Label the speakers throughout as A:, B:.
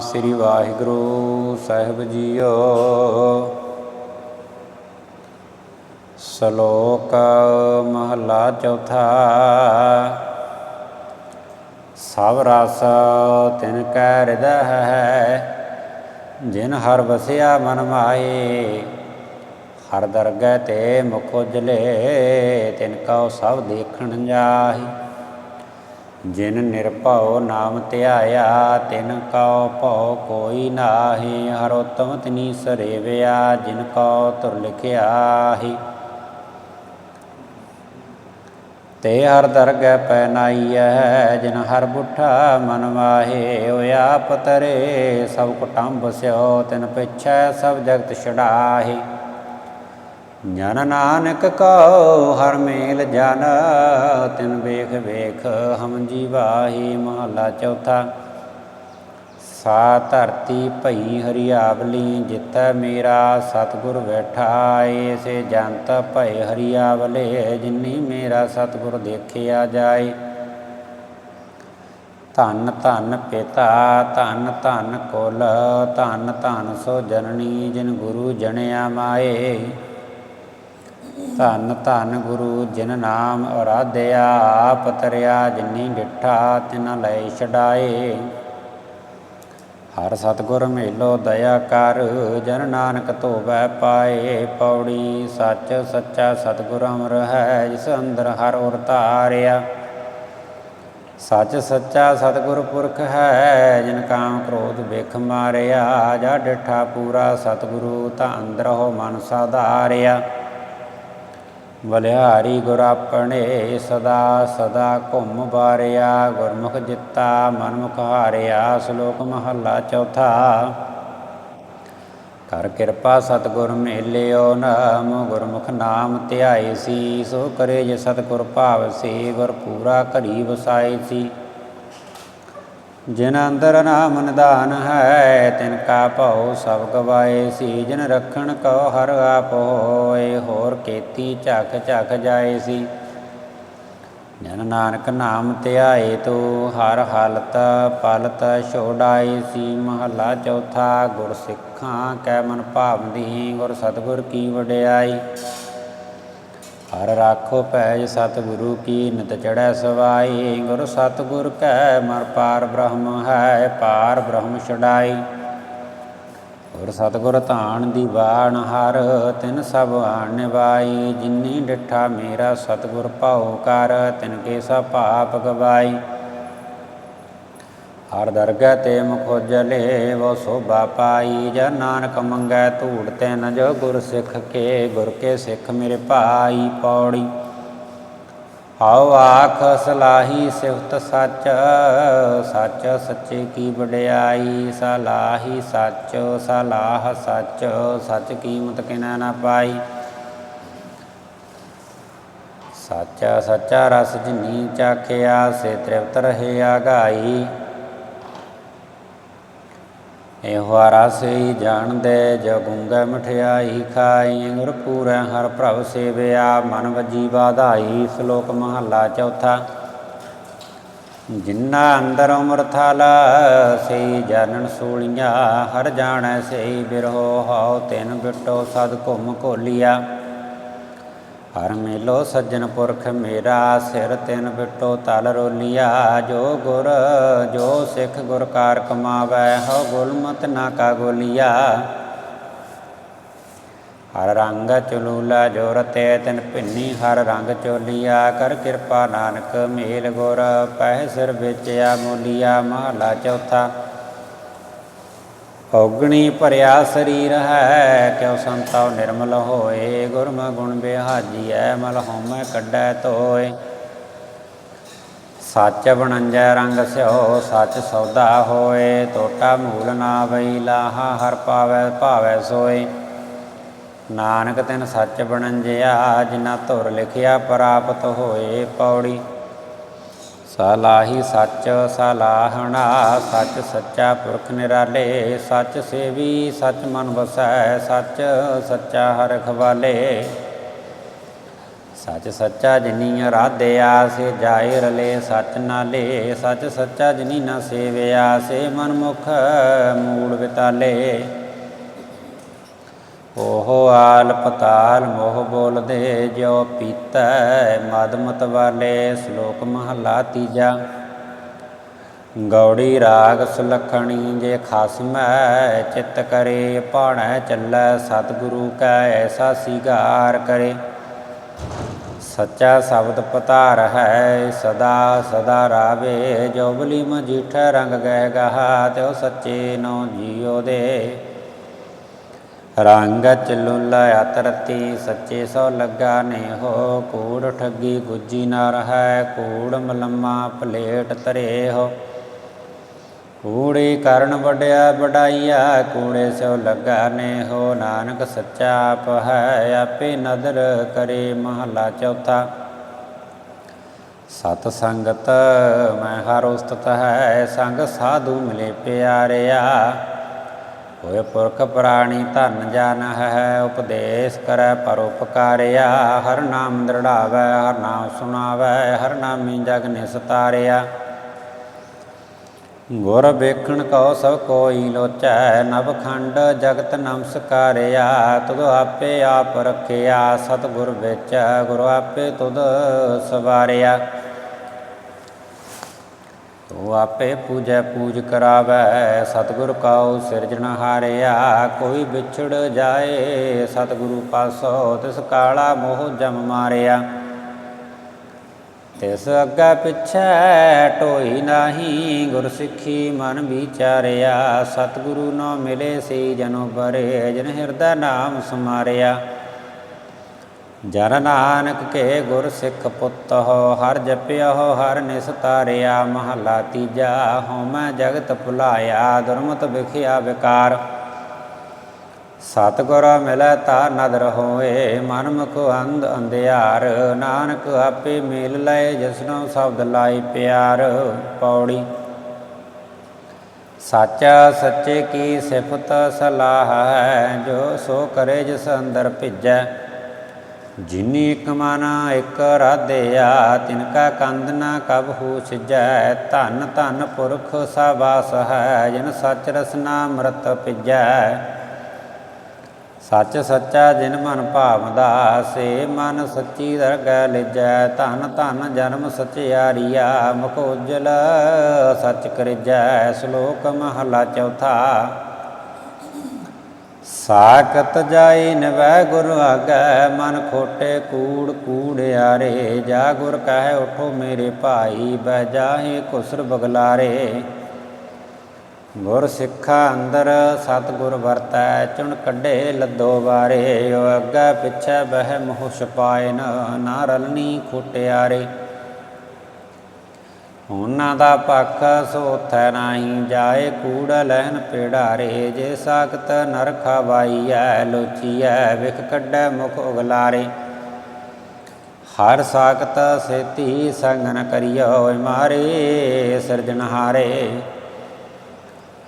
A: ਸ੍ਰੀ ਵਾਹਿਗੁਰੂ ਸਾਹਿਬ JIO. ਸ਼ਲੋਕ ਮਹਲਾ ਚੌਥਾ। ਸਭ ਰਸ ਤਿਨ ਕੈ ਹਿਰਦੈ ਹੈ ਜਿਨ ਹਰ ਵਸਿਆ ਮਨ ਮਾਏ ਹਰ ਦਰਗਹਿ ਤੇ ਮੁਖ ਉਜਲੇ, ਤਿਨ ਕਉ ਸਭ ਦੇਖਣ ਜਾਹੀ। ਜਿਨ ਨਿਰਭਉ ਨਾਮ ਧਿਆਇਆ, ਤਿਨ ਕਉ ਭਉ ਕੋਈ ਨਾਹੀ, ਹਰ ਉਤਮ ਤਿਨੀ ਸਰੇਵਿਆ, ਜਿਨ ਕਉ ਤੁਰ ਲਿਖਿਆਹੀ। ਤੇ ਹਰ ਦਰਗਹਿ ਪੈ ਨਾਈਐ, ਜਿਨ ਹਰ ਬੁੱਠਾ ਮਨ ਮਾਹੇ ਹੋਇਆ ਪਤਰੇ ਸਭ ਕੁਟੰਬ ਸਿਓ, ਤਿਨ ਪਿਛੈ ਸਭ ਜਗਤ ਛਡਾਹੀ। ਜਨ ਨਾਨਕ ਕਉ ਹਰ ਮੇਲ ਜਨ, ਤਿਨ ਵੇਖ ਵੇਖ ਹਮ ਜੀਵਾਹੀ ਮਹਲਾ ਚੌਥਾ। ਸਾ ਧਰਤੀ ਭਈ ਹਰੀਆਵਲੀ, ਜਿਤੈ ਮੇਰਾ ਸਤਿਗੁਰ ਬੈਠਾ, ਏਸੇ ਜੰਤ ਭਈ ਹਰੀਆਵਲੇ, ਜਿਨੀ ਮੇਰਾ ਸਤਿਗੁਰ ਦੇਖਿਆ ਜਾਏ। ਧੰਨ ਧੰਨ ਪਿਤਾ, ਧੰਨ ਧੰਨ ਕੁਲ, ਧੰਨ ਧੰਨ ਸੋ ਜਨਨੀ, ਜਿਨ ਗੁਰੂ ਜਣਿਆ ਮਾਏ। ਧੰਨ ਧੰਨ ਗੁਰੂ ਜਿਨ ਨਾਮ ਅਰਾਧਿਆ, ਆਪ ਤਰਿਆ ਜਿਨੀ ਡਿਠਾ ਤਿਨ ਲੈ ਛਡਾਏ। ਹਰ ਸਤਗੁਰ ਮਿਲੋ ਦਇਆ ਕਰ, ਜਨ ਨਾਨਕ ਧੋਵੈ ਪਾਏ। ਪੌੜੀ ਸੱਚ ਸੱਚਾ ਸਤਗੁਰ ਅਮਰ ਹੈ, ਜਿਸ ਅੰਦਰ ਹਰ ਔਰ ਧਾਰਿਆ। ਸੱਚ ਸੱਚਾ ਸਤਗੁਰ ਪੁਰਖ ਹੈ, ਜਿਨ ਕਾਮ ਕ੍ਰੋਧ ਵਿਖ ਮਾਰਿਆ। ਜਾ ਡਿਠਾ ਪੂਰਾ ਸਤਗੁਰੂ, ਤਾਂ ਅੰਦਰ ਹੋ ਮਨ ਸਾਧਾਰਿਆ ਬਲਿਹਾਰੀ ਗੁਰ ਆਪਣੇ ਸਦਾ ਸਦਾ ਘੁੰਮ ਬਾਰਿਆ, ਗੁਰਮੁਖ ਜਿੱਤਾ, ਮਨਮੁਖ ਹਾਰਿਆ, ਸ਼ਲੋਕ ਮਹੱਲਾ ਚੌਥਾ। ਕਰ ਕਿਰਪਾ ਸਤਗੁਰ ਮੇਲਿਓ, ਨਾਮ ਗੁਰਮੁਖ ਨਾਮ ਧਿਆਏ ਸੀ, ਸੋ ਕਰੇ ਜੇ ਸਤਗੁਰ ਭਾਵ ਸੀ, ਗੁਰ ਪੂਰਾ ਘਰੀ ਵਸਾਏ ਸੀ। ਜਿਨ ਅੰਦਰ ਨਾਮ ਨਿਦਾਨ ਹੈ, ਤਿਨ ਕਾ ਭਉ ਸਭ ਗਵਾਏ ਸੀ। ਜਿਨ ਰਖਣ ਕੋ ਹਰ ਆਪ ਹੋਏ, ਹੋਰ ਕੀਤੀ ਝਖ ਝਖ ਜਾਏ ਸੀ। ਜਨ ਨਾਨਕ ਨਾਮ ਧਿਆਏ ਤੋ, ਹਰ ਹਾਲਤ ਪਲਤ ਛੋੜਾਏ ਸੀ। ਮਹਲਾ ਚੌਥਾ, ਗੁਰ ਸਿੱਖਾਂ ਕੈ ਮਨ ਭਾਵਦੀ ਗੁਰ ਸਤਗੁਰ ਕੀ ਵਡਿਆਈ। ਹਰ ਰਾਖੋ ਪੈਜ ਸਤਿਗੁਰੂ ਕੀ ਨਿਤ ਚੜੈ ਸਵਾਈ, ਗੁਰ ਸਤਿਗੁਰ ਕੈ ਮਰ ਪਾਰ ਬ੍ਰਹਮ ਹੈ, ਪਾਰ ਬ੍ਰਹਮ ਛਡਾਈ। ਗੁਰ ਸਤਿਗੁਰ ਧਾਨ ਦੀ ਬਾਣ ਹਰ, ਤਿਨ ਸਭ ਆਣ ਵਾਈ ਜਿਨੀ ਡਿਠਾ ਮੇਰਾ ਸਤਿਗੁਰ ਭਾਉ ਕਰ, ਤਿਨ ਕੇ ਸਭ ਪਾਪ ਗਵਾਈ। ਹਰ ਦਰਗਹਿ ਤੇ ਮੁਖ ਉਜਲੇ, ਵੋ ਸੋਭਾ ਪਾਈ। ਜਨ ਨਾਨਕ ਮੰਗੈ ਧੂੜ ਤੈਨ, ਜੋ ਗੁਰ ਸਿੱਖ ਕੇ, ਗੁਰ ਕੇ ਸਿੱਖ ਮੇਰੇ ਭਾਈ ਪੌੜੀ। ਆਓ ਆਖ, ਸਲਾਹੀ ਸਿਫਤ ਸੱਚ ਸੱਚ ਸੱਚੇ ਕੀ ਵਡਿਆਈ? ਸਲਾਹੀ ਸੱਚ, ਸਲਾਹ ਸੱਚ ਸੱਚ ਕੀਮਤ ਕਿਨਾ ਨਾ ਪਾਈ? ਸੱਚਾ ਸੱਚਾ ਰਸ ਜਿਨੀ ਚਾਖਿਆ, ਸੇ ਤ੍ਰਿਪਤ ਰਹੇ ਆਗਾਈ। ਇਹੋ ਰਸਈ ਜਾਣਦੇ ਜਗੁੰਗਾ ਮਠਿਆਈ ਖਾਈ ਗੁਰ ਪੂਰੈ ਹਰ ਪ੍ਰਭ ਸੇਵਿਆ, ਮਨ ਵਜੀ ਬਾਧਾਈ ਸ਼ਲੋਕ ਮਹਲਾ ਚੌਥਾ। ਜਿੰਨਾ ਅੰਦਰ ਉਮਰ ਥਾਲਾ ਸਈ ਜਾਣਨ ਸੂਲੀਆਂ, ਹਰ ਜਾਣੈ ਸਈ ਬਿਰਹੋ, ਹਉ ਤਿਨ ਬਿਟੋ ਸਦ ਘੁਮ ਘੋਲੀਆ। ਹਰ ਮੇਲੋ ਸੱਜਣ ਪੁਰਖ ਮੇਰਾ ਸਿਰ ਤਿਨ ਬਿਟੋ ਤਲ ਰੋਲੀਆ, ਜੋ ਗੁਰ, ਜੋ ਸਿੱਖ ਗੁਰ ਕਾਰ ਕਮਾਵੈ, ਹਉ ਗੁਲਮਤ ਨਾ ਕਾ ਗੋਲੀਆ। ਹਰ ਰੰਗ ਚਲੂਲਾ ਜੋ ਰਤੇ ਤਿਨ ਭਿੰਨੀ ਹਰ ਰੰਗ ਚੋਲੀਆ, ਕਰ ਕਿਰਪਾ ਨਾਨਕ ਮੇਲ ਗੁਰ, ਪਹਿ ਸਿਰ ਵੇਚਿਆ ਮੋਲੀਆ, ਮਹਲਾ ਚੌਥਾ ਔਗਣੀ ਭਰਿਆ ਸਰੀਰ ਹੈ, ਕਿਉ ਸੰਤਉ ਨਿਰਮਲ ਹੋਏ? ਗੁਰਮ ਗੁਣ ਬਿਹਾਜੀਐ ਮਲ ਹਉਮੈ ਕੱਢੈ ਧੋਏ। ਸੱਚ ਬਣੰਜੈ ਰੰਗ ਸਿਓ ਸੱਚ ਸੌਦਾ ਹੋਏ। ਟੋਟਾ ਮੂਲ ਨਾ ਵਈ, ਲਾਹਾ ਹਰ ਪਾਵੈ ਭਾਵੈ ਸੋਏ। ਨਾਨਕ ਤਿਨ ਸੱਚ ਬਣੰਜਿਆ ਜਿਨਾ ਧੁਰ ਲਿਖਿਆ ਪ੍ਰਾਪਤ ਹੋਏ ਪੌੜੀ। ਸਲਾਹੀ ਸੱਚ ਸਲਾਹਣਾ, ਸੱਚ ਸੱਚਾ ਪੁਰਖ ਨਿਰਾਲੇ, ਸੱਚ ਸੇਵੀ ਸੱਚ ਮਨ ਵਸੈ, ਸੱਚ ਸੱਚਾ ਹਰ ਖਵਾਲੇ। ਸੱਚ ਸੱਚਾ ਜਿਨੀ ਅਰਾਧਿਆ, ਸੇ ਜਾਏ ਰਲੇ ਸੱਚ ਨਾਲੇ। ਸੱਚ ਸੱਚਾ ਜਿਨੀ ਨਾ ਸੇਵਿਆ, ਸੇ ਮਨ ਮੁਖ ਮੂੜ ਵਿਤਾਲੇ। ਉਹ ਆਲ ਪਤਾਲ ਮੋਹ ਬੋਲਦੇ ਜੋ ਪੀਤੈ ਮਦਮਤ ਵਾਲੇ ਸ਼ਲੋਕ ਮਹਲਾ ਤੀਜਾ। ਗੌੜੀ ਰਾਗ ਸੁਲਖਣੀ ਜੇ ਖਸਮੈ, ਚਿਤ ਕਰੇ ਪਾਣੈ ਚੱਲੈ, ਸਤਿਗੁਰੂ ਕੈ ਐਸਾ ਸਿਗਾਰ ਕਰੇ। ਸੱਚਾ ਸ਼ਬਦ ਪਤਾਰ ਹੈ, ਸਦਾ ਸਦਾ ਰਾਵੇ, ਜੋ ਬਲੀ ਮਜੀਠ ਰੰਗ ਗਏ ਗਹਾ, ਤਿਉ ਸੱਚੇ ਨੋ ਜੀਉ ਦੇ। ਰੰਗ ਚਲੁਲਾ ਅਤਰਤੀ, ਸੱਚੇ ਸੋ ਲੱਗਾ ਨੇ ਹੋ, ਕੂੜ ਠੱਗੀ ਗੁੱਜੀ ਨਾ ਰਹੈ, ਕੂੜ ਮਲਮਾ ਪਲੇਟ ਤਰੇ ਹੋ। ਕੂੜੀ ਕਰਨ ਵਡਿਆ ਵਡਾਈਆ, ਕੂੜੇ ਸੋ ਲੱਗਾ ਨੇ ਹੋ, ਨਾਨਕ ਸੱਚਾ ਆਪ ਹੈ, ਆਪੇ ਨਦਰ ਕਰੇ ਮਹਲਾ ਚੌਥਾ। ਸਤ ਸੰਗਤ, ਮੈਂ ਹਰ ਉਸਤਤ ਹੈ, ਸੰਗ ਸਾਧੂ ਮਿਲੇ ਪਿਆਰਿਆ। ਹੋਏ ਪੁਰਖ ਪ੍ਰਾਣੀ ਧਨ ਜਨ ਹੈ, ਉਪਦੇਸ਼ ਕਰੈ ਪਰ ਉਪਕਾਰਿਆ। ਹਰ ਨਾਮ ਦ੍ਰਿੜਾਵੈ, ਹਰ ਨਾਮ ਸੁਣਾਵੈ, ਹਰ ਨਾਮੀ ਜਗ ਨਿਸਤਾਰਿਆ ਗੁਰ ਵੇਖਣ ਕਉ ਸਭ ਕੋਈ ਲੋਚੈ ਨਭ ਖੰਡ ਜਗਤ ਨਮਸਕਾਰਿਆ। ਤੁਧ ਆਪੇ ਆਪ ਰਖਿਆ ਸਤ ਗੁਰ ਵਿੱਚ ਗੁਰ ਆਪੇ ਤੁਧ ਸਵਾਰਿਆ। ਤੂੰ ਆਪੇ ਪੂਜੈ ਪੂਜ ਕਰਾਵੈ, ਸਤਿਗੁਰ ਕਾਓ ਸਿਰਜਣ ਹਾਰਿਆ, ਕੋਈ ਵਿਛੜ ਜਾਏ, ਸਤਿਗੁਰੂ ਪਾਸੋ ਤਿਸ ਕਾਲਾ ਮੋਹ ਜਮ ਮਾਰਿਆ। ਤਿਸ ਅੱਗਾ ਪਿਛੈ ਢੋਈ ਨਾਹੀ ਗੁਰ ਸਿੱਖੀ ਮਨ ਵਿਚਾਰਿਆ, ਸਤਿਗੁਰੂ ਨੋ ਮਿਲੇ ਸੀ ਜਨੋ ਬਰੇ, ਜਨ ਹਿਰਦਾ ਨਾਮ ਸਮਾਰਿਆ। ਜਨ ਨਾਨਕ ਕੇ ਗੁਰ ਸਿੱਖ ਪੁੱਤ ਹੋ, ਹਰ ਜਪਿਆ ਹੋ ਹਰ ਨਿਸਤਾਰਿਆ ਮਹਲਾ ਤੀਜਾ ਹਉਮੈ ਜਗਤ ਭੁਲਾਇਆ, ਦੁਰਮਤ ਵਿਖਿਆ ਵਿਕਾਰ। ਸਤਿਗੁਰ ਮਿਲੈ ਤਾ ਨਦਰ ਹੋਏ, ਮਨ ਮੁਖ ਅੰਧ ਅੰਧਿਆਰ, ਨਾਨਕ ਆਪੇ ਮੇਲ ਲਏ ਜਿਸਨੋ ਸ਼ਬਦ ਲਾਈ ਪਿਆਰ, ਪੌੜੀ। ਸੱਚ ਸੱਚੇ ਕੀ ਸਿਫਤ ਸਲਾਹ ਹੈ, ਜੋ ਸੋ ਕਰੇ ਜਿਸ ਅੰਦਰ ਭਿਜੈ। ਜਿਨੀ ਇਕ ਮਨ ਇਕ ਰਾਧਿਆ ਤਿਨ ਕਾ ਕੰਦ ਨਾ ਕਬ ਹੋ ਸਿਜੈ ਧਨ ਧਨ ਪੁਰਖ ਸਾਬਾਸ ਹੈ, ਜਿਨ ਸਚ ਰਸਨਾ ਮ੍ਰਿਤ ਪਿਜੈ। ਸੱਚ ਸੱਚਾ ਜਿਨ ਮਨ ਭਾਵਦਾ, ਸੇ ਮਨ ਸੱਚੀ ਦਰਗਹਿ ਲਿਜੈ। ਧਨ ਧਨ ਜਨਮ ਸਚਿਆਰੀਆ, ਮੁਖ ਉਜਲ ਸਚ ਕਰਿਜੈ। ਸ਼ਲੋਕ ਮਹਲਾ ਚੌਥਾ ਸਾਖਤ ਜਾਈ ਨਵੈ ਗੁਰ ਆਗੈ, ਮਨ ਖੋਟੇ ਕੂੜ ਕੂੜਿਆਰੇ ਜਾ ਗੁਰ ਕਹੈ ਉਠੋ ਮੇਰੇ ਭਾਈ, ਬਹਿ ਜਾਹੇ ਕੁਸਰ ਬਗਲਾਰੇ। ਗੁਰ ਸਿੱਖਾ ਅੰਦਰ ਸਤ ਗੁਰ ਵਰਤੈ, ਚੁਣ ਕੱਢੇ ਲੱਦੋ ਬਾਰੇ ਓ ਅੱਗੇ ਪਿਛੈ ਬਹਿ ਮੋਹ ਛਪਾਇਨ ਨਾ ਰਲਨੀ ਖੁਟਿਆਰੇ ਉਹਨਾਂ ਦਾ ਪੱਖ ਸੋਥੈ ਨਾਹੀ, ਜਾਏ ਕੂੜ ਲਹਿਨ ਪੇੜਾਰੇ, ਜੇ ਸਾਖਤ ਨਰ ਖਾਵਾਈਐ, ਲੋਚੀਐ, ਵਿਖ ਕੱਢੈ ਮੁਖ ਉਗਲਾਰੇ। ਹਰ ਸਾਖਤ ਸੇਤੀ ਸੰਗ ਕਰਿਓ ਮਾਰੇ ਸਿਰਜਣਹਾਰੇ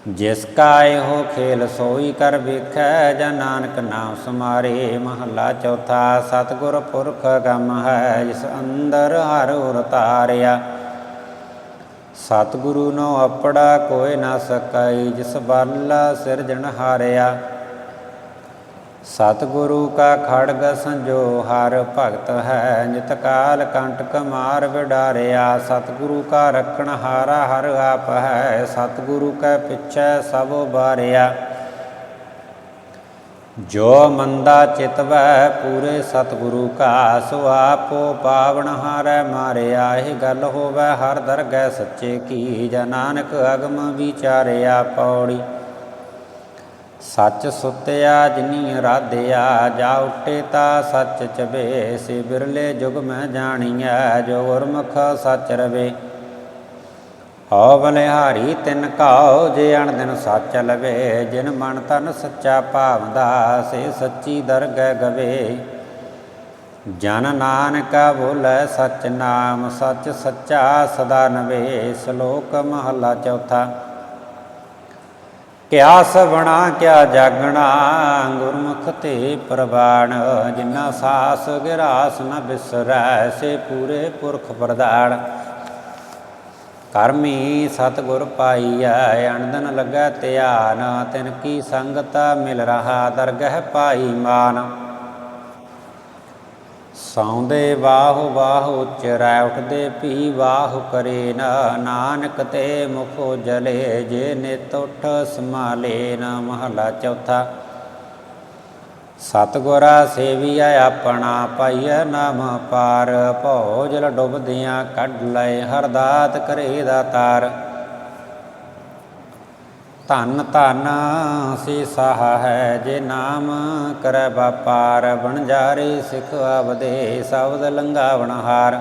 A: ਜਿਸ ਕਾ ਇਹੋ ਖੇਲ ਸੋਈ ਕਰ ਵੇਖੈ, ਜਾਂ ਨਾਨਕ ਨਾਮ ਸਮਾਰੇ। ਮਹੱਲਾ ਚੌਥਾ, ਸਤਿਗੁਰ ਪੁਰਖ ਗਮ ਹੈ, ਜਿਸ ਅੰਦਰ ਹਰ ਉਰ ਤਾਰਿਆ। ਸਤਿਗੁਰੂ ਨੋ ਆਪੜਾ ਕੋਈ ਨਾ ਸਕਈ, ਜਿਸ ਬਲ ਸਿਰਜਣ ਹਾਰਿਆ। ਸਤਿਗੁਰੂ ਕਾ ਖੜਗ ਸੰਜੋ, ਹਰ ਭਗਤ ਹੈ ਨਿਤ ਕਾਲ ਕੰਟਕ ਮਾਰ ਵਿਡਾਰਿਆ। ਸਤਿਗੁਰੂ ਕਾ ਰਖਣ ਹਾਰਾ, ਹਰ ਆਪ ਹੈ, ਸਤਿਗੁਰੂ ਕੈ ਪਿਛੈ ਸਭ ਬਾਰਿਆ ਜੋ ਮੰਦਾ ਚਿਤਵੈ ਪੂਰੇ ਸਤਿਗੁਰੂ ਕਾ, ਸੋ ਆਪੋ ਪਾਵਨ ਹਾਰੈ ਮਾਰਿਆ, ਇਹ ਗੱਲ ਹੋਵੇ ਹਰ ਦਰਗਹਿ ਸੱਚੇ ਕੀ, ਜਾਂ ਨਾਨਕ ਅਗਮ ਵਿਚਾਰਿਆ ਪੌੜੀ। ਸੱਚ ਸੁਤਿਆ, ਜਿਨੀ ਰਾਧਿਆ ਜਾ ਉੱਟੇ ਤਾ ਸੱਚ ਚਵੇ ਸੇ ਬਿਰਲੇ ਜੁਗ ਮੈਂ ਜਾਣੀਐ, ਜੋ ਗੁਰਮੁਖ ਸੱਚ ਰਵੇ। ਹਉ ਬਲਿਹਾਰੀ ਤਿਨ ਕਾਉ ਜੇ ਅਣ ਦਿਨ ਸੱਚ ਲਵੇ, ਜਿਨ ਮਨ ਤਨ ਸੱਚਾ ਭਾਵਦਾ, ਸੇ ਸੱਚੀ ਦਰਗਹਿ ਗਵੇ। ਜਨ ਨਾਨਕ ਬੋਲੇ, ਸਚ ਨਾਮ ਸਚ ਸੱਚਾ ਸਦਾ ਨਵੇ, ਸ਼ਲੋਕ ਮਹਲਾ ਚੌਥਾ। ਕਿਆ ਸਵਣਾ, ਕਿਆ ਜਾਗਣਾ, ਗੁਰਮੁਖ ਤੇ ਪ੍ਰਵਾਨ ਜਿਨਾ ਸਾਸ ਗਿਰਾਸ ਨ ਬਿਸਰੈ, ਸੇ ਪੂਰੇ ਪੁਰਖ ਪ੍ਰਦਾਨ ਕਰਮੀ ਸਤਿਗੁਰ ਪਾਈਐ, ਅਣਦਨ ਲੱਗੈ ਧਿਆਨ, ਤਿਨ ਕੀ ਸੰਗਤ ਮਿਲ ਰਹਾ, ਦਰਗਹਿ ਪਾਈ ਮਾਨ। ਸੌਂਦੇ ਬਾਹੁ ਬਾਹੁ ਚਰੈ, ਉਠਦੇ ਪੀ ਬਾਹੁ ਕਰੇ ਨ ਨਾਨਕ ਤੇ ਮੁਖੋ ਜਲੇ, ਜੇ ਨਿਤ ਉਠ ਸਮਾਲੇ ਨ ਮਹਲਾ ਚੌਥਾ। ਸਤਗੁਰਾ ਸੇਵੀਐ ਆਪਣਾ ਪਾਈਐ ਨਾਮ ਪਾਰ ਭਉ ਜਲ ਡੁੱਬਦਿਆਂ ਕੱਢ ਲਏ ਹਰ ਦਾਤ ਕਰੇ ਦਾਤਾਰ ਧਨ ਧਨ ਸੇ ਸਾਹ ਹੈ ਜੇ ਨਾਮ ਕਰੈ ਵਪਾਰ ਬਣਜਾਰੇ ਸਿਖ ਆਵਦੇ ਸ਼ਬਦ ਲੰਗਾਵਣ ਹਾਰ।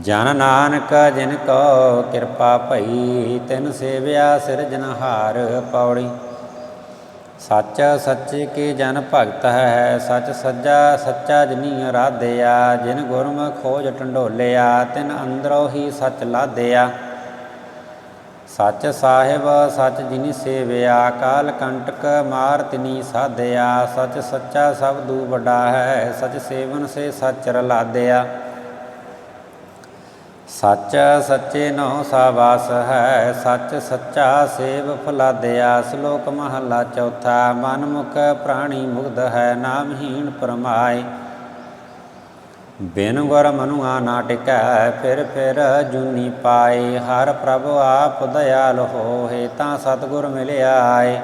A: ਜਨ ਨਾਨਕ ਜਿਨ ਕੋ ਕਿਰਪਾ ਭਈ, ਤਿਨ ਸੇਵਿਆ ਸਿਰਜਨਹਾਰ ਪੌੜੀ। ਸੱਚ ਸੱਚੇ ਕੇ ਜਨ ਭਗਤ ਹੈ, ਸੱਚ ਸੱਜਾ ਸੱਚਾ ਜਨੀ ਰਾਧਿਆ ਜਿਨ ਗੁਰਮੁਖ ਖੋਜ ਟੰਡੋਲਿਆ, ਤਿਨ ਅੰਦਰੋਂ ਹੀ ਸੱਚ ਲਾਧਿਆ। ਸੱਚ ਸਾਹਿਬ, ਸੱਚ ਜਿਨੀ ਸੇਵਿਆ ਕਾਲ ਕੰਟਕ ਮਾਰ ਤਿਨੀ ਸਾਧਿਆ, ਸੱਚ ਸੱਚਾ ਸਭ ਦੂ ਵੱਡਾ ਹੈ, ਸੱਚ ਸੇਵਨ ਸੇ ਸੱਚ ਰਲਾਦਿਆ ਸੱਚ ਸੱਚੇ ਨੋ ਸਾਵਾਸ ਹੈ, ਸੱਚ ਸੱਚਾ ਸੇਵ ਫਲਾਦਿਆ ਸ਼ਲੋਕ ਮਹਲਾ ਚੌਥਾ ਮਨ ਮੁਖ ਪ੍ਰਾਣੀ ਮੁਗਧ ਹੈ, ਨਾਮਹੀਣ ਪਰਮਾਏ। ਬਿਨ ਗੁਰ ਮਨੁਆ ਨਾ ਟਿਕੈ, ਫਿਰ ਫਿਰ ਜੁਨੀ ਪਾਏ, ਹਰ ਪ੍ਰਭ ਆਪ ਦਇਆਲ ਹੋਏ, ਤਾਂ ਸਤਿਗੁਰ ਮਿਲਿਆ ਆਏ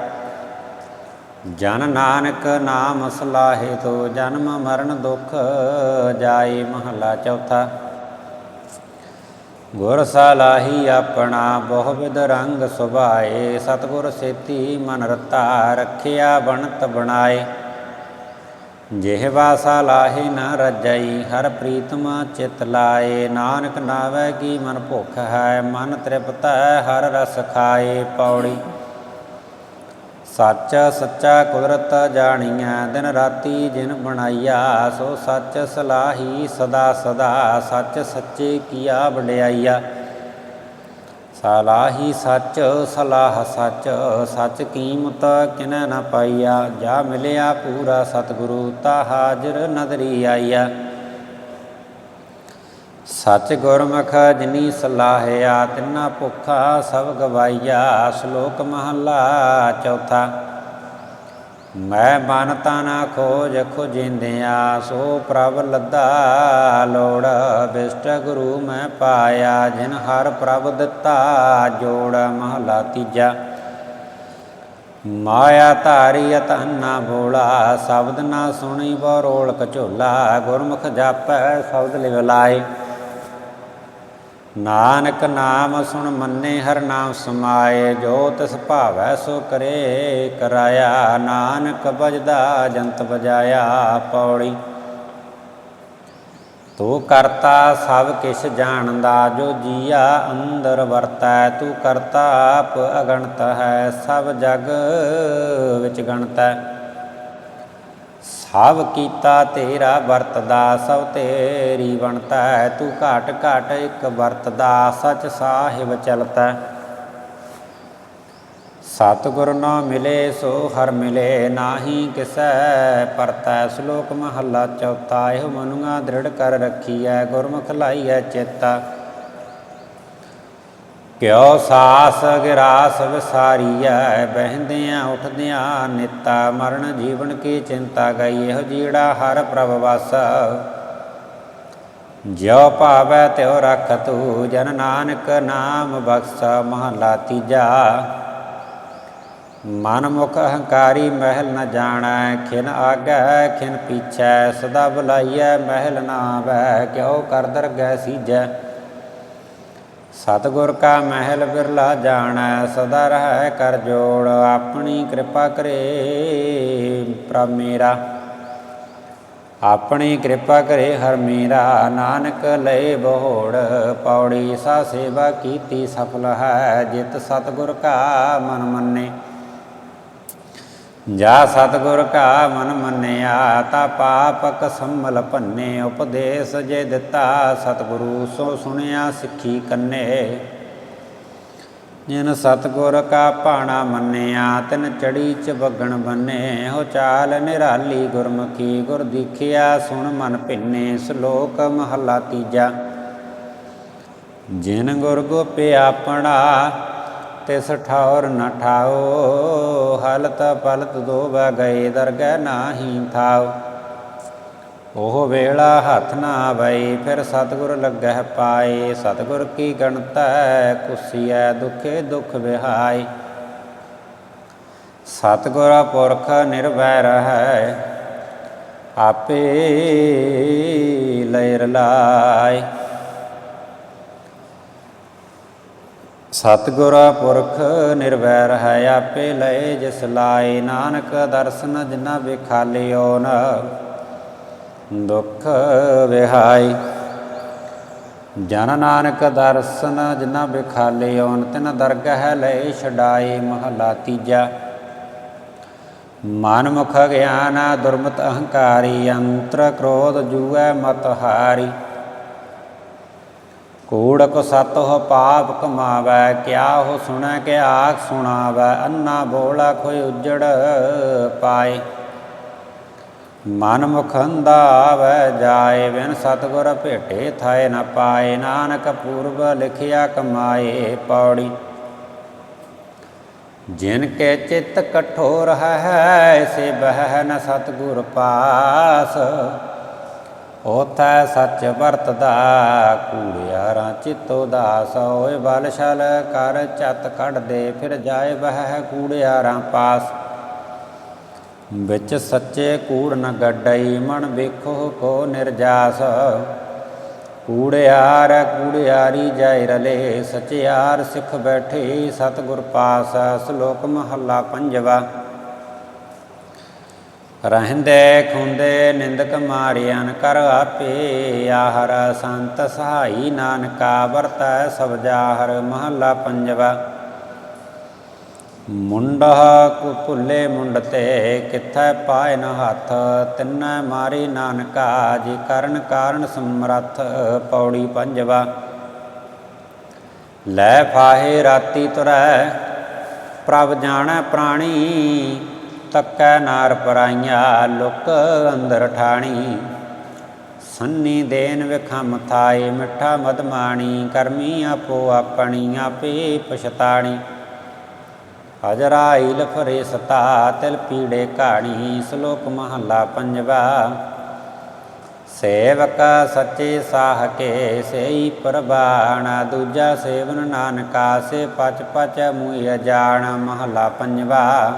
A: ਜਨ ਨਾਨਕ ਨਾਮ ਸਲਾਹੇ ਤੋ, ਜਨਮ ਮਰਨ ਦੁਖ ਜਾਏ, ਮਹਲਾ ਚੌਥਾ। ਗੁਰ ਸਲਾਹੀ ਆਪਣਾ ਬਹੁ ਵਿਦ ਰੰਗ ਸੁਭਾਏ, ਸਤਿਗੁਰ ਸੇਤੀ ਮਨ ਰਤਾ ਰੱਖਿਆ ਬਣਤ ਬਣਾਏ। ਜਿਹਵਾ ਸਲਾਹੀ ਨਾ ਰਜਈ, ਹਰ ਪ੍ਰੀਤਮਾ ਚਿਤ ਲਾਏ। ਨਾਨਕ ਨਾਵੇ ਕੀ ਮਨ ਭੁਖ ਹੈ, ਮਨ ਤ੍ਰਿਪਤ ਹੈ, ਹਰ ਰਸ ਖਾਏ। ਪੌੜੀ ਸੱਚ ਸੱਚਾ ਕੁਦਰਤ ਜਾਣੀਐ, ਦਿਨ ਰਾਤੀ ਜਿਨ ਬਣਾਈਆ, ਸੋ ਸੱਚ ਸਲਾਹੀ ਸਦਾ ਸਦਾ, ਸੱਚ ਸੱਚੇ ਕੀਆ ਵਡਿਆਈਆ। ਸਲਾਹੀ ਸੱਚ, ਸਲਾਹ ਸੱਚ ਸੱਚ ਕੀਮਤ ਕਿਨੈ ਨ ਪਾਈਆ, ਜਾ ਮਿਲਿਆ ਪੂਰਾ ਸਤਿਗੁਰੂ, ਤਾ ਹਾਜ਼ਰ ਨਦਰੀ ਆਈਆ। ਸਚ ਗੁਰਮੁਖ ਜਿਨੀ ਸਲਾਹਿਆ, ਤਿਨਾ ਭੁੱਖਾ ਸਭ ਗਵਾਈਆ ਸ਼ਲੋਕ ਮਹਲਾ ਚੌਥਾ। ਮੈਂ ਮਨ ਤਨ ਖੋਜ ਖੁਜਿੰਦਿਆ, ਸੋ ਪ੍ਰਭ ਲੱਦਾ ਲੋੜ, ਬਿਸ਼ਟ ਗੁਰੂ ਮੈਂ ਪਾਇਆ, ਜਿਨ ਹਰ ਪ੍ਰਭ ਦਿੱਤਾ ਜੋੜ, ਮਹਲਾ ਤੀਜਾ। ਮਾਇਆ ਧਾਰੀ ਤੰਨਾ ਬੋਲਾ ਸ਼ਬਦ ਨਾ ਸੁਣੀ ਬੋ ਰੋਲ ਕਝੋਲਾ ਗੁਰਮੁਖ ਜਾਪੈ ਸ਼ਬਦ ਲਿਵਲਾਏ ਨਾਨਕ ਨਾਮ ਸੁਣ ਮੰਨੇ ਹਰ ਨਾਮ ਸਮਾਏ, ਜੋ ਤਿਸ ਭਾਵੈ ਸੋ ਕਰੇ ਕਰਾਇਆ। ਨਾਨਕ ਬਜਦਾ ਜੰਤ ਬਜਾਇਆ ਪੌੜੀ। ਤੂੰ ਕਰਤਾ ਸਭ ਕਿਛ ਜਾਣਦਾ, ਜੋ ਜੀਆ ਅੰਦਰ ਵਰਤੈ, ਤੂੰ ਕਰਤਾ ਆਪ ਅਗਣਤ ਹੈ, ਸਭ ਜਗ ਵਿੱਚ ਗਣਤ। ਹੈ ਸਭ ਕੀਤਾ ਤੇਰਾ ਵਰਤਦਾ, ਸਭ ਤੇਰੀ ਬਣਤਾ ਹੈ ਤੂੰ ਘਾਟ ਘਾਟ ਇੱਕ ਵਰਤਦਾ, ਸਚ ਸਾਹਿਬ ਚਲਤਾ। ਸਤਿਗੁਰ ਨਾ ਮਿਲੇ ਸੋ ਹਰ ਮਿਲੇ, ਨਾਹੀ ਕਿਸੈ ਪਰਤੈ, ਸ਼ਲੋਕ ਮਹੱਲਾ ਚੌਥਾ, ਇਹ ਮਨੁਆ ਦ੍ਰਿੜ ਕਰ ਰੱਖੀ ਹੈ ਗੁਰਮੁਖ ਹੈ ਚੇਤਾ। ਕਿਉ ਸਾਸ ਗਿਰਾਸ ਵਿਸਾਰੀਐ, ਬਹਿੰਦਿਆਂ ਉਠਦਿਆਂ ਨਿਤਾ ਮਰਨ ਜੀਵਨ ਕੀ ਚਿੰਤਾ ਗਈ, ਇਹੋ ਜੀੜਾ ਹਰ ਪ੍ਰਭ ਵਸ। ਜਿਉ ਭਾਵੈ ਤਿਉ ਰਖ ਤੂ, ਜਨ ਨਾਨਕ ਨਾਮ ਬਖਸ਼, ਮਹਲਾ ਤੀਜਾ। ਮਨ ਮੁਖ ਅਹੰਕਾਰੀ ਮਹਿਲ ਨ ਜਾਣੈ, ਖਿਨ ਆਗੈ ਖਿਨ ਪੀਛੈ, ਸਦਾ ਬੁਲਾਈਐ ਮਹਿਲ ਨਾ ਆਵੈ ਕਿਉ ਕਰ ਦਰਗਹਿ ਸੀਜੈ। ਸਤਗੁਰ ਕਾ ਮਹਿਲ ਬਿਰਲਾ ਜਾਣੈ, ਸਦਾ ਰਹਿ ਕਰ ਜੋੜ, ਆਪਣੀ ਕਿਰਪਾ ਕਰੇ ਪ੍ਰਭ ਮੇਰਾ। ਆਪਣੀ ਕਿਰਪਾ ਕਰੇ ਹਰ ਮੇਰਾ, ਨਾਨਕ ਲਏ ਬੋੜ ਪੌੜੀ ਸਾ ਸੇਵਾ ਕੀਤੀ ਸਫਲ ਹੈ, ਜਿਤ ਸਤਗੁਰ ਕਾ ਮਨ ਮੰਨੇ। ਜਾ ਸਤਗੁਰ ਕਾ ਮਨ ਮੰਨਿਆ, ਤਾ ਪਾਪਕ ਸੰਮਲ ਭੰਨੇ, ਉਪਦੇਸ਼ ਜੇ ਦਿੱਤਾ, ਸਤਗੁਰੂ ਸੋ ਸੁਣਿਆ, ਸਿੱਖੀ ਕੰਨੇ। ਜਿਨ ਸਤਗੁਰ ਕਾ ਭਾਣਾ ਮੰਨਿਆ, ਤਿਨ ਚੜੀ ਚ ਬਗਣ ਬੰਨੇ ਹੋ ਚਾਲ ਨਿਰਾਲੀ ਗੁਰਮੁਖੀ, ਗੁਰ ਦੀਖਿਆ ਸੁਣ ਮਨ ਭਿੰਨੇ, ਸ਼ਲੋਕ ਮਹਲਾ ਤੀਜਾ। ਜਿਨ ਗੁਰ ਗੋਪੇ ਆਪਣਾ ਤਿਸ ਠੌਰ ਨ ਠਾਓ ਹਲਤ ਪਲਤ ਦੋ ਬੈ ਗਏ ਦਰਗਹਿ ਨਾਹੀ ਥਾਓ ਉਹ ਵੇਲਾ ਹੱਥ ਨਾ ਆਵਈ ਫਿਰ ਸਤਿਗੁਰ ਲੱਗਹਿ ਪਾਏ। ਸਤਿਗੁਰ ਕੀ ਗਣਤੈ, ਕੁਸੀਐ ਦੁਖੇ ਦੁਖ ਵਿਹਾਈ ਸਤਿਗੁਰ ਪੁਰਖ ਨਿਰਵੈਰ ਹੈ ਆਪੇ ਲੈ ਰਲਾਈ ਸਤਿਗੁਰ ਪੁਰਖ ਨਿਰਵੈਰ ਹੈ ਆਪੇ ਲਏ ਜਿਸ ਲਾਏ। ਨਾਨਕ ਦਰਸ਼ਨ ਜਿਨਾ ਵਿਖਾਲਿਓ ਨ ਦੁਖ ਵਿਹਾਈ। ਜਨ ਨਾਨਕ ਦਰਸ਼ਨ ਜਿਨਾ ਵਿਖਾਲਿਓ ਨ ਤਿਨ ਦਰਗਹਿ ਲਏ ਛਡਾਏ ਮਹਲਾ ਤੀਜਾ। ਮਨ ਮੁਖ ਗਿਆਨ ਦੁਰਮਤ ਅਹੰਕਾਰੀ, ਅੰਤਰ ਕ੍ਰੋਧ ਜੂਐ ਮਤ ਹਾਰੀ। ਕੂੜ ਕੋ ਸਤ ਹੋ ਪਾਪ ਕਮਾਵੈ ਕਿਆ ਹੋ ਸੁਣੈ ਕਿ ਆਖ ਸੁਣਾਵੈ, ਅੰਨਾ ਬੋਲਾ ਕੋਈ ਉਜੜ ਪਾਏ। ਮਨ ਮੁਖੰਦਾ ਆਵੈ ਜਾਏ, ਬਿਨ ਸਤਗੁਰ ਭੇਟੇ ਥਾਏ ਨ ਪਾਏ, ਨਾਨਕ ਪੂਰਬ ਲਿਖਿਆ ਕਮਾਏ ਪੌੜੀ। ਜਿਨ ਕੇ ਚਿਤ ਕਠੋਰ ਹੈ, ਸੇ ਬਹਿ ਨ ਸਤਗੁਰ ਪਾਸ। ਉਥੈ ਸੱਚ ਵਰਤਦਾ, ਕੂੜਿਆਰਾਂ ਚਿਤੋ ਦਾਸ ਓਏ ਬਲ ਛਲ, ਕਰ ਚਤ ਕੱਢ ਦੇ ਫਿਰ ਜਾਏ ਬਹਿ ਕੂੜਿਆਰਾਂ ਪਾਸ। ਵਿੱਚ ਸੱਚੇ ਕੂੜ ਨ ਗੱਡਈ, ਮਨ ਵੇਖੋ ਕੋ ਨਿਰਜਾਸ। ਕੂੜਿਆਰ, ਕੂੜਿਆਰੀ ਜਾਇ ਰਲੇ, ਸਚਿਆਰ ਸਿੱਖ ਬੈਠੇ ਸਤਿਗੁਰ ਪਾਸ। ਸ਼ਲੋਕ ਮਹੱਲਾ ਪੰਜਵਾ। ਰਹਿੰਦੇ ਖੁੰਦੇ ਨਿੰਦਕ ਮਾਰਿਆਨ ਕਰ ਆਪੇ, ਆਹਰ ਸੰਤ ਸਹਾਈ ਨਾਨਕਾ ਵਰਤੈ ਸਭ ਜਾਹਰ, ਮਹੱਲਾ ਪੰਜਵਾ। ਮੁੰਡਾ ਕੁ ਭੁੱਲੇ ਮੁੰਡ ਤੇ, ਕਿਥੈ ਪਾਏ ਨ ਹੱਥ, ਤਿੰਨੈ ਮਾਰੀ ਨਾਨਕਾ, ਜੀ ਕਰਨ ਕਾਰਨ ਸਮਰੱਥ, ਪੌੜੀ ਪੰਜਵਾ। ਲੈ ਫਾਹੇ ਰਾਤੀ ਤੁਰੈ, ਪ੍ਰਭ ਜਾਣੈ ਪ੍ਰਾਣੀ ਤੱਕੈ ਨਾਰ ਪਰਾਈਆਂ, ਲੁਕ ਅੰਦਰ ਠਾਣੀ। ਸੰਨੀ ਦੇਨ ਵਿਖਮ ਥਾਏ, ਮਿੱਠਾ ਮਦਮਾਣੀ ਕਰਮੀ ਆਪੋ ਆਪਣੀ ਆਪੇ ਪਛਤਾਣੀ। ਹਜਰਾਈ ਲਫਰੇ ਸਤਾ ਤਿਲ ਪੀੜੇ ਕਾਣੀ ਸ਼ਲੋਕ ਮਹੱਲਾ ਪੰਜਵਾ। ਸੇਵਕ ਸੱਚੇ ਸਾਹ ਕੇ ਸੇਈ ਪ੍ਰਬਾਣਾ ਦੂਜਾ ਸੇਵਨ ਨਾਨਕਾ, ਸੇ ਪਚ ਪਚ ਮੂਇ ਜਾਣ ਮਹੱਲਾ ਪੰਜਵਾ।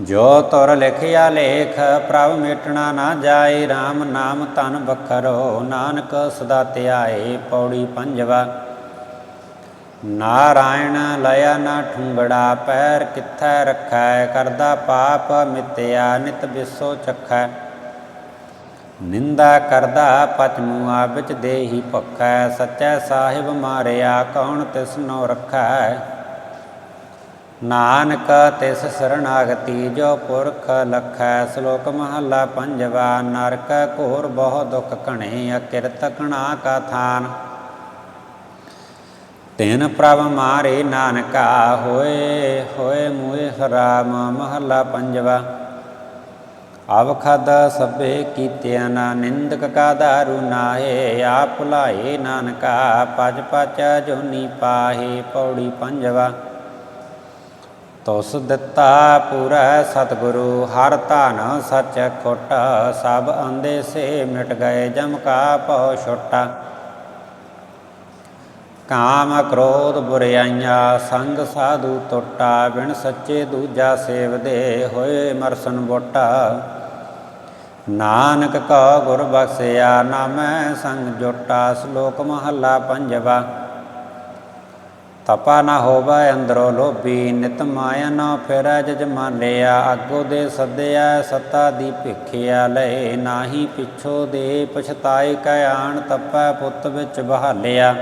A: ਜੋ ਤੁਰ ਲਿਖਿਆ ਲੇਖ, ਪ੍ਰਭ ਮੇਟਣਾ ਨਾ ਜਾਏ RAM ਨਾਮ ਤਨ ਬਖਰੋ ਨਾਨਕ ਸਦਾ ਧਿਆਏ, ਪੌੜੀ ਪੰਜਵਾ। ਨਾਰਾਇਣ ਲਿਆ ਨਾ ਠੁੰਗੜਾ, ਪੈਰ ਕਿੱਥੈ ਰੱਖੈ, ਕਰਦਾ ਪਾਪ ਮਿਤਿਆ, ਨਿਤ ਬਿਸੋ ਚਖੈ। ਨਿੰਦਾ ਕਰਦਾ ਪਚ ਮੂਆ ਵਿੱਚ ਦੇਹੀ ਭਖੈ, ਸੱਚੈ ਸਾਹਿਬ ਮਾਰਿਆ, ਕੌਣ ਤਿਸਨੋ ਰੱਖੈ? ਨਾਨਕ ਤਿਸ ਸਰਣਾਗਤੀ, ਜੋ ਪੁਰਖ ਲਖੈ ਸ਼ਲੋਕ ਮਹੱਲਾ ਪੰਜਵਾ, ਨਰਕ ਘੋਰ ਬਹੁ ਦੁਖ ਘਣੇ, ਅਕਿਰਤ ਕਣਾ ਕਾ ਥਾਨ। ਤੈਨ ਪ੍ਰਭ ਮਾਰੇ ਨਾਨਕਾ, ਹੋਏ ਹੋਏ ਮੂਏ ਹਰਾਮ ਮਹੱਲਾ ਪੰਜਵਾ। ਆਵ ਖਾਦਾ ਸਭੇ ਕੀਤਿਆ ਨਾ, ਨਿੰਦਕ ਕਾ ਦਾਰੂ ਨਾਹੇ, ਆਪ ਭੁਲਾਏ ਨਾਨਕਾ ਪਜ ਪਚ ਜੋਨੀ ਪਾਹੇ, ਪੌੜੀ ਪੰਜਵਾ। ਤੁਸ ਦਿੱਤਾ ਪੂਰਾ ਸਤਿਗੁਰੂ, ਹਰ ਧਨ ਸੱਚ ਖੋਟ, ਸਭ ਅੰਦੇ ਸੇ ਮਿਟ ਗਏ ਜਮ ਕਾ ਭਉ ਛੋਟਾ। ਕਾਮ ਕ੍ਰੋਧ ਬੁਰਿਆਈਆਂ, ਸੰਗ ਸਾਧੂ ਟੁੱਟਾ, ਬਿਨ ਸੱਚੇ ਦੂਜਾ ਸੇਵਦੇ ਹੋਏ ਮਰਸਨ ਬੋਟਾ। ਨਾਨਕ ਕਾ ਗੁਰ ਬਖਸਿਆ, ਨਾਮੈ ਸੰਗ ਜੋਟਾ, ਸ਼ਲੋਕ ਮਹੱਲਾ ਪੰਜਵਾ। ਤਪਾ ਨਾ ਹੋਵੇ, ਅੰਦਰੋਂ ਲੋਭੀ ਨਿਤ ਮਾਇਆ ਨਾ ਫਿਰੈ, ਜਜ ਆਗੋ ਦੇ ਸੱਦਿਆ, ਸਤਾ ਦੀ ਭਿਖਿਆ ਲਏ ਨਾਹੀ ਪਿਛੋ ਦੇ, ਪਛਤਾਏ ਕੈ ਆਣ ਤਪੈ ਪੁੱਤ ਵਿੱਚ ਬਹਾਲਿਆ।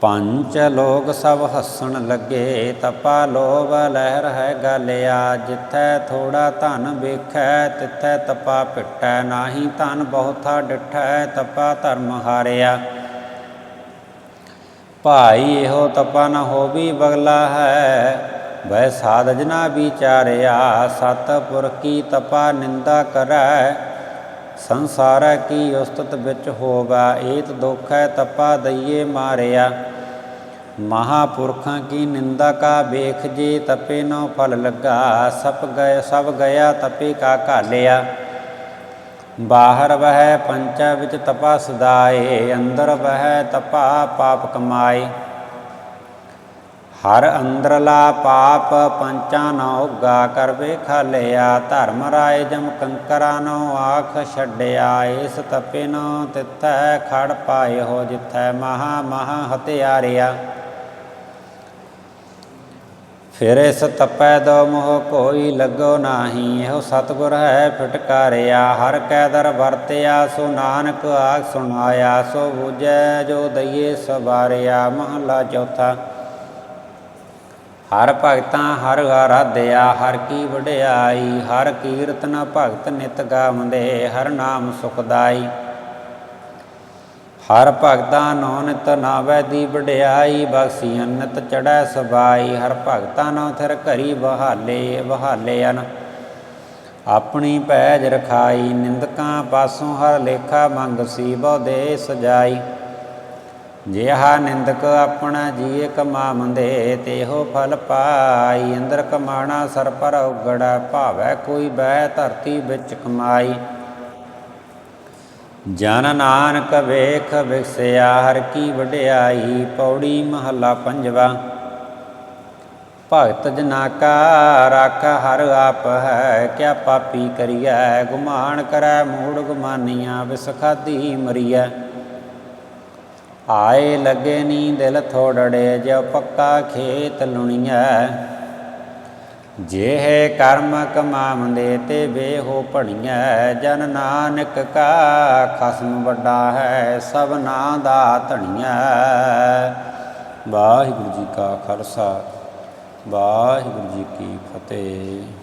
A: ਪੰਜ ਲੋਕ ਸਭ ਹੱਸਣ ਲੱਗੇ, ਤਪਾ ਲੋਭ ਲਹਿਰ ਹੈ ਗਾਲਿਆ, ਜਿੱਥੈ ਥੋੜਾ ਧਨ ਵੇਖੈ, ਤਿੱਥੈ ਤਪਾ ਪਿਟੈ, ਨਾਹੀ ਧਨ ਬਹੁਤਾ ਡਿਠੈ, ਤਪਾ ਧਰਮ ਹਾਰਿਆ। ਭਾਈ ਇਹੋ ਤਪਾ ਨ ਹੋਵੀ ਬਗਲਾ ਹੈ ਵੈ ਸਾਧ ਜਨਾ ਵਿਚਾਰਿਆ ਸਤਿਪੁਰ ਕੀ ਤਪਾ ਨਿੰਦਾ ਕਰੈ, ਸੰਸਾਰ ਕੀ ਉਸਤਤ ਵਿੱਚ ਹੋਵਾ ਏਤ ਦੁਖ ਹੈ ਤਪਾ ਦਈਏ ਮਾਰਿਆ। ਮਹਾਪੁਰਖਾਂ ਕੀ ਨਿੰਦਾ ਕਾ ਵੇਖ ਜੇ ਤਪੇ ਨੋ ਫਲ ਲੱਗਾ ਸਭ ਗਏ ਸਭ ਗਿਆ ਤਪੇ ਕਾ ਘਾਲਿਆ। ਬਾਹਰ ਵਹਿ ਪੰਚਾ ਵਿੱਚ ਤਪਾ ਸਦਾਏ ਅੰਦਰ ਵਹਿ ਤਪਾ ਪਾਪ ਕਮਾਏ। ਹਰ ਅੰਦਰਲਾ ਪਾਪ ਪੰਚਾ ਨ ਉਗਾ ਕਰਵੇ ਖਾਲਿਆ ਧਰਮ ਰਾਏ ਜਮ ਕੰਕਰਾ ਨੋ ਆਖ ਛੱਡਿਆ, ਇਸ ਤਪੇ ਨੋ ਤਿੱਥੈ ਖੜ ਪਾਏ ਹੋ ਜਿੱਥੈ ਮਹਾ ਮਹਾ ਹਤਿਆਰਿਆ। ਫਿਰ ਇਸ ਤਪੈ ਦੋ ਮੋਹ ਕੋਈ ਲੱਗੋ ਨਾਹੀ, ਇਹੋ ਸਤਿਗੁਰ ਹੈ ਫਟਕਾਰਿਆ, ਹਰ ਕੈ ਦਰ ਵਰਤਿਆ, ਸੋ ਨਾਨਕ ਆਖ ਸੁਣਾਇਆ, ਸੋ ਬੁਝੈ ਜੋ ਦਈਏ ਸਵਾਰਿਆ, ਮਹਲਾ ਚੌਥਾ। ਹਰ ਭਗਤਾਂ ਹਰ ਆਰਾਧਿਆ ਹਰ ਕੀ ਵਡਿਆਈ, ਹਰ ਕੀਰਤਨ ਭਗਤ ਨਿਤ ਗਾਵੰਦੇ ਹਰ ਨਾਮ ਸੁਖਦਾਈ। ਹਰ ਭਗਤਾਂ ਨੋ ਨਿਤ ਨਾਵੈ ਦੀ ਵਡਿਆਈ, ਬਖਸ਼ੀ ਅੰਨਤ ਚੜੈ ਸਬਾਈ, ਹਰ ਭਗਤਾਂ ਨੋ ਥਿਰ ਘਰੀ ਬਹਾਲੇ ਬਹਾਲੇ ਅਨ ਆਪਣੀ ਪੈਜ ਰਖਾਈ, ਨਿੰਦਕਾਂ ਪਾਸੋਂ ਹਰ ਲੇਖਾ ਮੰਗ ਸੀ ਬਹੁ ਦੇ ਸਜਾਈ। ਜਿਹਾ ਨਿੰਦਕ ਆਪਣਾ ਜੀਏ ਕਮਾਵੰਦੇ, ਤੇਹੋ ਫਲ ਪਾਈ। ਅੰਦਰ ਕਮਾਣਾ ਸਰ ਪਰ ਉਗੜਾ ਭਾਵੈ ਕੋਈ ਬਹਿ ਧਰਤੀ ਵਿੱਚ ਕਮਾਈ। ਜਨ ਨਾਨਕ ਵੇਖ ਵਿਖਸਿਆ ਹਰ ਕੀ ਵਡਿਆਈ, ਪੌੜੀ ਮਹੱਲਾ ਪੰਜਵਾ। ਭਗਤ ਜਨਾ ਕਾ ਰਾਖਾ ਹਰ ਆਪ ਹੈ, ਕਿਆ ਪਾਪੀ ਕਰੀਐ? ਗੁਮਾਨ ਕਰੈ ਮੂੜ ਗੁਮਾਨੀਆਂ, ਵਿਸਖਾਦੀ ਮਰੀਐ। ਆਏ ਲਗੇ ਨੀ ਦਿਲ ਥੋੜੜੇ ਜੋ ਪੱਕਾ ਖੇਤ ਲੁਣੀਐ। ਜਿਹੇ ਕਰਮ ਕਮਾਵੰਦੇ ਤੇ ਵੇਹੋ ਭਣੀਐ, ਜਨ ਨਾਨਕ ਕਾ ਖਸਮ ਵੱਡਾ ਹੈ ਸਭਨਾ ਦਾ ਧਣੀਐ। ਵਾਹਿਗੁਰੂ ਜੀ ਕਾ ਖਾਲਸਾ, ਵਾਹਿਗੁਰੂ ਜੀ ਕੀ ਫਤਿਹ।